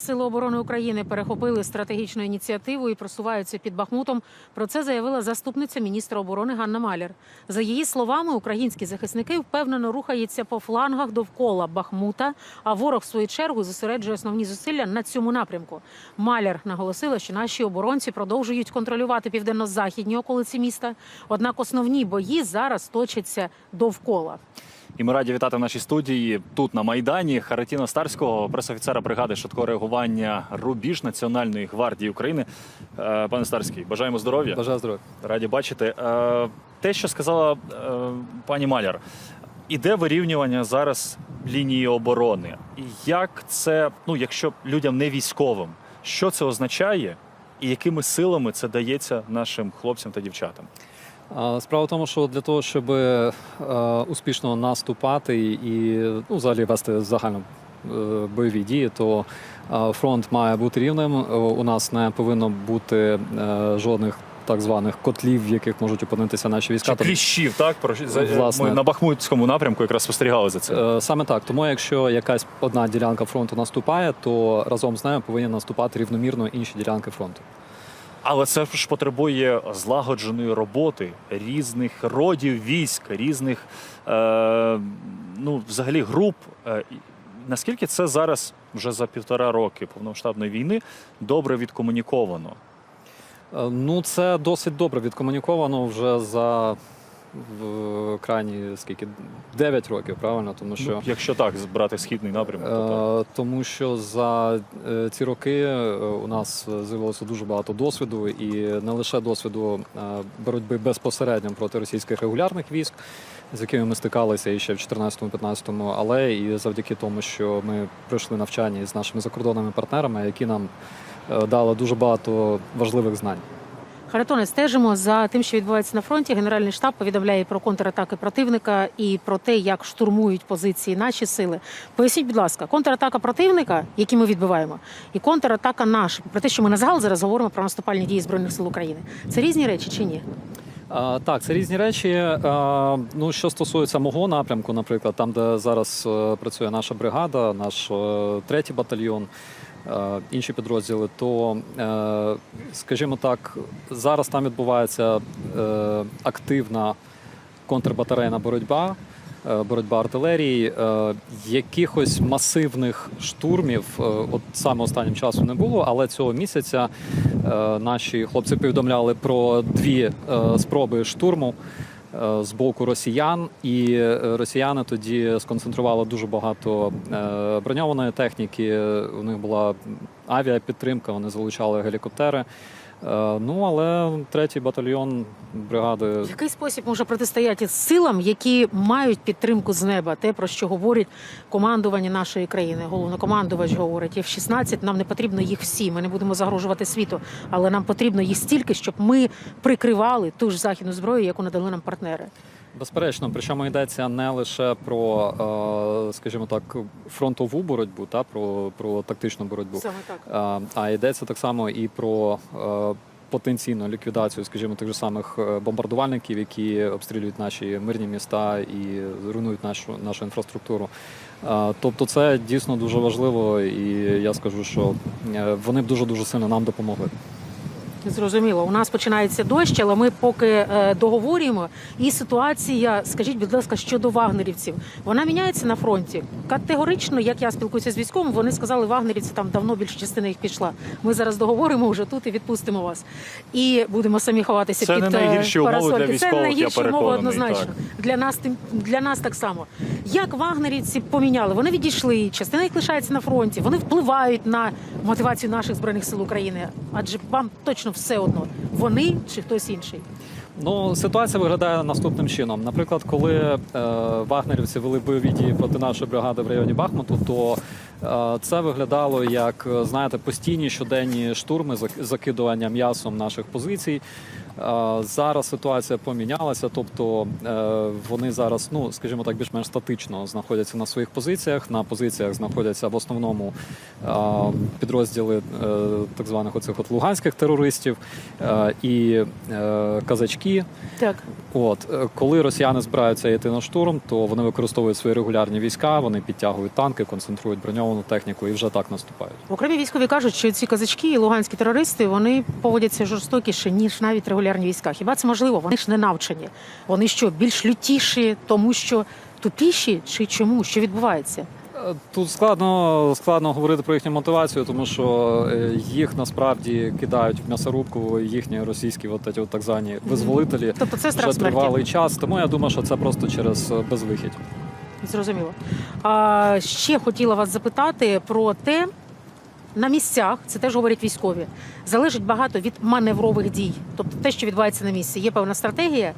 Сили оборони України перехопили стратегічну ініціативу і просуваються під Бахмутом. Про це заявила заступниця міністра оборони Ганна Маляр. За її словами, українські захисники впевнено рухаються по флангах довкола Бахмута. А ворог в свою чергу зосереджує основні зусилля на цьому напрямку. Маляр наголосила, що наші оборонці продовжують контролювати південно-західні околиці міста. Однак основні бої зараз точаться довкола. І ми раді вітати в нашій студії тут на майдані Харатіна Старського, пресофіцера бригади швидкого реагування Рубіж Національної гвардії України. Е, Пане Старський, бажаємо здоров'я. Бажаю здоров'я. Раді бачити. Е, Те, що сказала е, пані Маляр, іде вирівнювання зараз лінії оборони. І Як це, ну якщо людям не військовим, що це означає, і якими силами це дається нашим хлопцям та дівчатам? Справа в тому, що для того, щоб е, успішно наступати і ну, взагалі вести загально е, бойові дії, то е, фронт має бути рівним. У нас не повинно бути жодних так званих котлів, в яких можуть опинитися наші війська. Чи кліщів, так? Власне. Ми на Бахмутському напрямку якраз спостерігали за цим. Е, Саме так. Тому якщо якась одна ділянка фронту наступає, то разом з нею повинні наступати рівномірно інші ділянки фронту. Але це ж потребує злагодженої роботи різних родів військ, різних е, ну, взагалі груп. Е, наскільки це зараз вже за півтора роки повномасштабної війни добре відкомуніковано? Е, Ну, це досить добре відкомуніковано вже за в крайні скільки 9 років, правильно? Тому що Ну, якщо так брати східний напрямок, то так. Е, Тому що за е, ці роки е, у нас з'явилося дуже багато досвіду, і не лише досвіду боротьби безпосередньо проти російських регулярних військ, з якими ми стикалися і ще в 2014-2015, але і завдяки тому, що ми пройшли навчання з нашими закордонними партнерами, які нам дали дуже багато важливих знань. Харатоне, стежимо за тим, що відбувається на фронті. Генеральний штаб повідомляє про контратаки противника і про те, як штурмують позиції наші сили. Поясніть, будь ласка, контратака противника, які ми відбиваємо, і контратака наша. Про те, що ми на загал зараз говоримо про наступальні дії збройних сил України. Це різні речі чи ні? Так, це різні речі. Ну, що стосується мого напрямку, наприклад, там, де зараз е, працює наша бригада, наш е, третій батальйон, е, інші підрозділи, то, скажімо так, зараз там відбувається активна контрбатарейна боротьба. Е, Боротьба артилерії, Е, якихось масивних штурмів, е, от саме останнім часом не було, але цього місяця наші хлопці повідомляли про дві спроби штурму з боку росіян, і росіяни тоді сконцентрували дуже багато броньованої техніки. У них була авіапідтримка, вони залучали гелікоптери. Е, Ну але третій батальйон бригади В який спосіб може протистояти силам, які мають підтримку з неба? Те про що говорить командування нашої країни. Головнокомандувач говорить, і в 16 нам не потрібно їх всі. Ми не будемо загрожувати світу, але нам потрібно їх стільки, щоб ми прикривали ту ж західну зброю, яку надали нам партнери. Безперечно, причому йдеться не лише про, е, скажімо так, фронтову боротьбу, та про, про тактичну боротьбу, Саме так. а, а йдеться так само і про е, потенційну ліквідацію, скажімо, тих же самих е, бомбардувальників, які обстрілюють наші мирні міста і руйнують нашу нашу інфраструктуру. Е, Тобто, це дійсно дуже важливо, і я скажу, що е, вони б дуже дуже сильно нам допомогли. Зрозуміло, у нас починається дощ, але ми поки е, договорюємо. І ситуація, скажіть, будь ласка, щодо вагнерівців, вона міняється на фронті. Категорично, як я спілкуюся з військовим, вони сказали, вагнерівці там давно більша частина їх пішла. Ми зараз договоримо вже тут і відпустимо вас. І будемо самі ховатися Це під не е, найгірші умови для парасольки. Це військових, не я умови однозначно. так. Для нас тим для нас так само. Як вагнерівці поміняли? Вони відійшли, частина їх лишається на фронті. Вони впливають на мотивацію наших збройних сил України. Адже вам точно все одно вони чи хтось інший. Ну, ситуація виглядає наступним чином. Наприклад, коли е, вагнерівці вели бойові дії проти нашої бригади в районі Бахмуту, то це виглядало як е, знаєте постійні щоденні штурми зак- закидування м'ясом наших позицій. Е, зараз ситуація помінялася, тобто е, вони зараз, ну скажімо так, більш-менш статично знаходяться на своїх позиціях. На позиціях знаходяться в основному е, підрозділи е, так званих оцих от луганських терористів е, і е, казачки. Так. От е, коли росіяни збираються йти на штурм, то вони використовують свої регулярні війська, вони підтягують танки, концентрують броньовані броньовану техніку і вже так наступають. Окремі військові кажуть, що ці казачки і луганські терористи вони поводяться жорстокіше ніж навіть регулярні війська. Хіба це можливо? Вони ж не навчені. Вони що більш лютіші, тому що тупіші, чи чому? Що відбувається? Е, Тут складно складно говорити про їхню мотивацію, тому що е, їх насправді кидають в м'ясорубку їхні російські от ці от так звані визволителі Тобто це вже тривалий час. Тому я думаю, що це просто через е, безвихідь. Зрозуміло. А, ще хотіла вас запитати про те, на місцях, це теж говорять військові, залежить багато від маневрових дій. Тобто те, що відбувається на місці, є певна стратегія.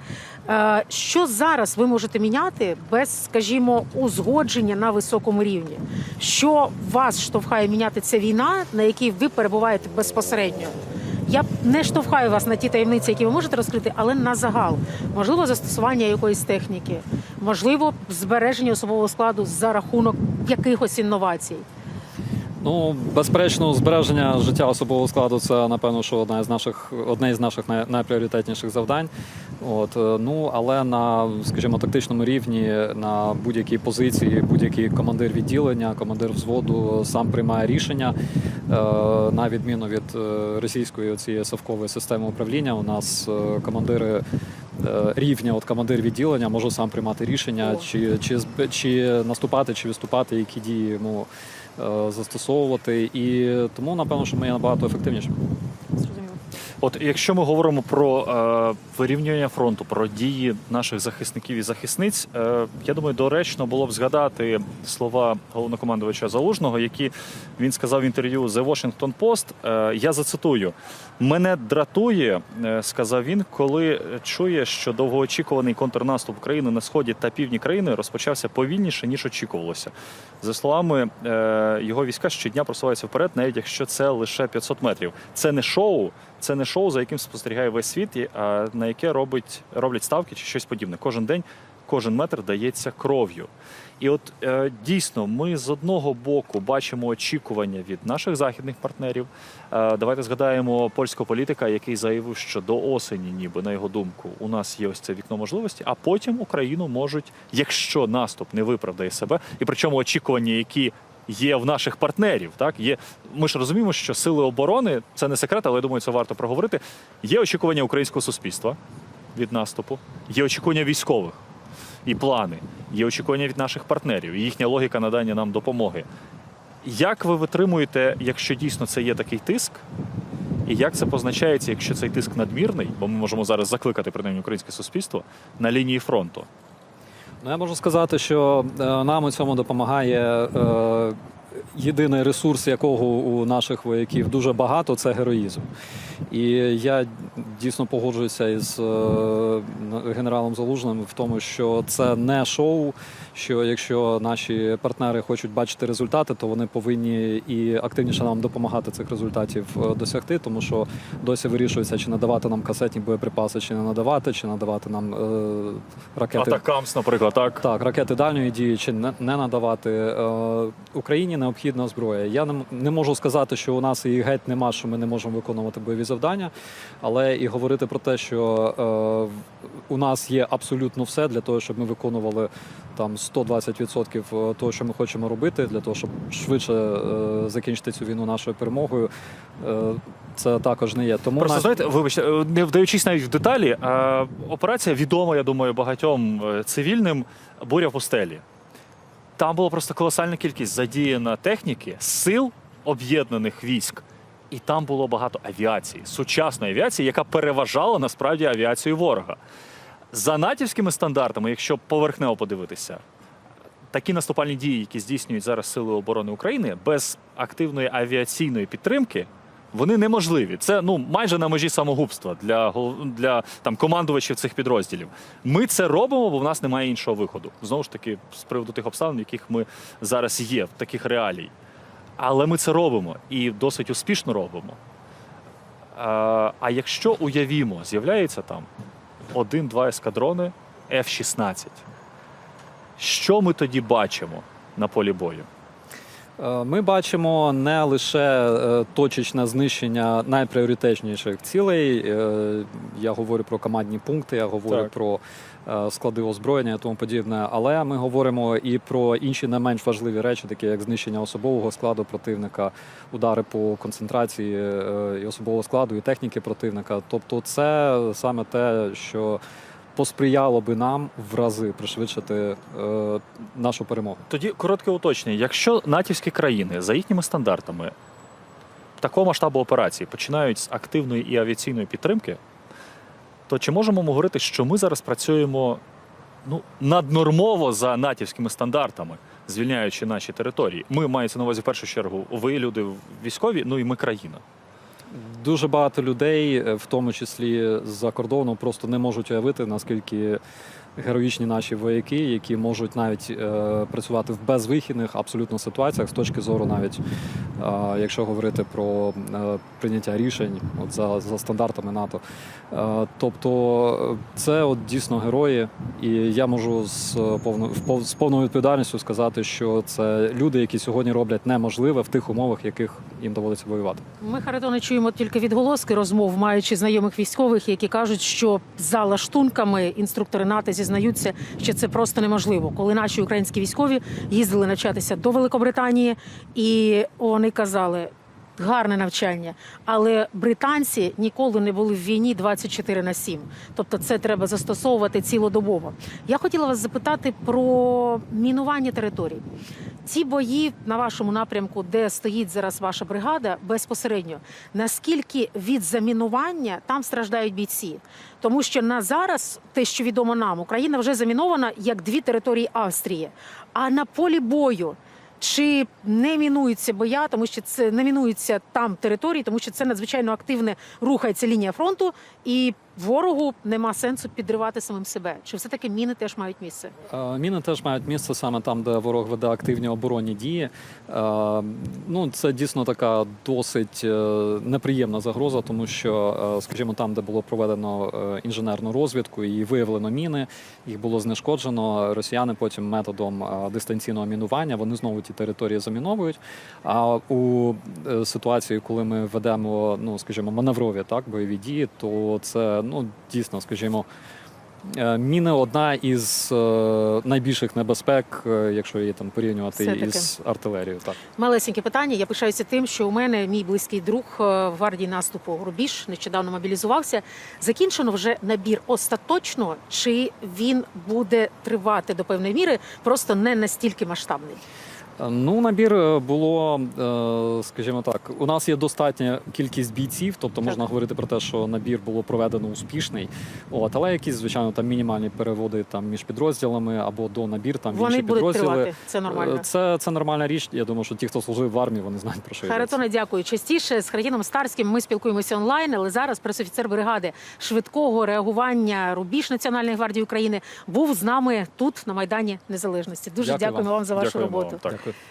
Е, Що зараз ви можете міняти без, скажімо, узгодження на високому рівні? Що вас штовхає міняти ця війна, на якій ви перебуваєте безпосередньо? Я не штовхаю вас на ті таємниці, які ви можете розкрити, але на загал. Можливо, застосування якоїсь техніки, можливо, збереження особового складу за рахунок якихось інновацій. Ну, безперечно, збереження життя особового складу це напевно, що одна із наших одне із наших найпріоритетніших завдань. От е, ну але на, скажімо, тактичному рівні на будь-якій позиції, будь-який командир відділення, командир взводу сам приймає рішення. Е, На відміну від е, російської цієї совкової системи управління, у нас командири. Е, Рівня, от командир відділення може сам приймати рішення, чи, чи, чи наступати, чи відступати, які дії йому е, застосовувати. І тому, напевно, що ми є набагато ефективніші. От якщо ми говоримо про е, вирівнювання фронту, про дії наших захисників і захисниць, е, я думаю, доречно було б згадати слова головнокомандувача Залужного, які він сказав в інтерв'ю The Washington Post. Е, я зацитую: мене дратує, е, сказав він, коли чує, що довгоочікуваний контрнаступ України на сході та півдні країни розпочався повільніше ніж очікувалося. За словами е, його війська щодня просуваються вперед, навіть якщо це лише 500 метрів. Це не шоу, це не шоу, за яким спостерігає весь світ, на яке робить роблять ставки чи щось подібне. Кожен день, кожен метр дається кров'ю. І от е, дійсно, ми з одного боку бачимо очікування від наших західних партнерів. Е, давайте згадаємо польського політика, який заявив, що до осені, ніби на його думку, у нас є ось це вікно можливості, а потім Україну можуть, якщо наступ не виправдає себе, і причому очікування, які є в наших партнерів. Так є. Ми ж розуміємо, що сили оборони це не секрет, але я думаю, це варто проговорити. Є очікування українського суспільства від наступу, є очікування військових і плани, є очікування від наших партнерів, і їхня логіка надання нам допомоги. Як ви витримуєте, якщо дійсно це є такий тиск? І як це позначається, якщо цей тиск надмірний, бо ми можемо зараз закликати принаймні українське суспільство на лінії фронту? Ну, я можу сказати, що е, нам у цьому допомагає е, єдиний ресурс, якого у наших вояків дуже багато, це героїзм. І я дійсно погоджуюся із е, генералом Залужним в тому, що це не шоу. Що якщо наші партнери хочуть бачити результати, то вони повинні і активніше нам допомагати цих результатів е, досягти, тому що досі вирішується, чи надавати нам касетні боєприпаси, чи не надавати, чи надавати нам е, ракети. Атакамс, наприклад, так? Так, ракети дальньої дії чи не, не надавати Е, Україні необхідна зброя. Я не, можу сказати, що у нас її геть нема, що ми не можемо виконувати бойові завдання, але і говорити про те, що е, у нас є абсолютно все для того, щоб ми виконували там 120% того, що ми хочемо робити, для того, щоб швидше е, закінчити цю війну нашою перемогою. Е, це також не є. Тому Просто наш- знаєте, вибачте, е, не вдаючись навіть в деталі, е, операція відома, я думаю, багатьом е, цивільним буря в пустелі. Там була просто колосальна кількість задіяна техніки, сил об'єднаних військ, і там було багато авіації, сучасної авіації, яка переважала насправді авіацію ворога. За натівськими стандартами, якщо поверхнево подивитися, такі наступальні дії, які здійснюють зараз Сили оборони України, без активної авіаційної підтримки, вони неможливі. Це ну майже на межі самогубства для для там командувачів цих підрозділів. Ми це робимо, бо в нас немає іншого виходу. Знову ж таки, з приводу тих обставин, в яких ми зараз є, в таких реалій. Але ми це робимо і досить успішно робимо. А, якщо уявімо, з'являється там один-два ескадрони F-16, що ми тоді бачимо на полі бою? Е, Ми бачимо не лише е, точечне знищення найпріоритетніших цілей. Е, Я говорю про командні пункти, я говорю Так. про склади озброєння і тому подібне. Але ми говоримо і про інші не менш важливі речі, такі як знищення особового складу противника, удари по концентрації і особового складу, і техніки противника. Тобто, це саме те, що посприяло би нам в рази пришвидшити е, нашу перемогу. Тоді коротке уточнення. Якщо натівські країни за їхніми стандартами такого масштабу операції починають з активної і авіаційної підтримки, то чи можемо ми говорити, що ми зараз працюємо ну, наднормово за натівськими стандартами, звільняючи наші території? Ми мається на увазі в першу чергу, ви люди військові, ну і ми країна. Дуже багато людей, е, в тому числі з-за кордону, просто не можуть уявити, наскільки героїчні наші вояки, які можуть навіть е, працювати в безвихідних абсолютно ситуаціях з точки зору, навіть е, якщо говорити про е, прийняття рішень от за, за стандартами НАТО. Е, тобто е, це от дійсно герої, і я можу з повною з повною відповідальністю сказати, що це люди, які сьогодні роблять неможливе в тих умовах, яких їм доводиться воювати. Ми Харитоне чуємо тільки відголоски розмов, маючи знайомих військових, які кажуть, що за лаштунками інструктори НАТО зізнаються, що це просто неможливо. Коли наші українські військові їздили навчатися до Великобританії, і вони казали. Гарне навчання, але британці ніколи не були в війні 24 на 7. Тобто це треба застосовувати цілодобово. Я хотіла вас запитати про мінування територій. Ці бої на вашому напрямку, де стоїть зараз ваша бригада, безпосередньо наскільки від замінування там страждають бійці? Тому що на зараз, те, що відомо нам, Україна вже замінована як дві території Австрії. А на полі бою чи не мінується боя, тому що це не мінується там території, тому що це надзвичайно активне рухається лінія фронту, і ворогу нема сенсу підривати самим себе. Чи все таки міни теж мають місце? Е, Міни теж мають місце саме там, де ворог веде активні оборонні дії. Е, Ну, це дійсно така досить е, неприємна загроза, тому що, скажімо, там, де було проведено інженерну розвідку і виявлено міни, їх було знешкоджено. Росіяни потім методом дистанційного мінування вони знову ті території заміновують. А у ситуації, коли ми ведемо, ну скажімо, маневрові так бойові дії, то це ну дійсно, скажімо. Е, Міни одна із е, найбільших небезпек, е, якщо її там порівнювати із артилерією. Так Малесеньке питання. Я пишаюся тим, що у мене мій близький друг в гвардії наступу Рубіж нещодавно мобілізувався. Закінчено вже набір остаточно, чи він буде тривати до певної міри, просто не настільки масштабний. Е, ну набір е, було, е, скажімо так, у нас є достатня кількість бійців, тобто можна говорити про те, що набір було проведено успішний. От але якісь звичайно там мінімальні переводи там між підрозділами або до набір там Вони інші будуть підрозділи. тривати. Це нормально. Це, це нормальна річ. Я думаю, що ті, хто служив в армії, вони знають про що йдеться. Харитоне, дякую. Частіше з Хартіном Старським ми спілкуємося онлайн, але зараз пресофіцер бригади швидкого реагування Рубіж Національної гвардії України був з нами тут на майдані Незалежності. Дуже Дякую дякуємо вам. вам за вашу Дякуємо вам. роботу. Так. Дякую.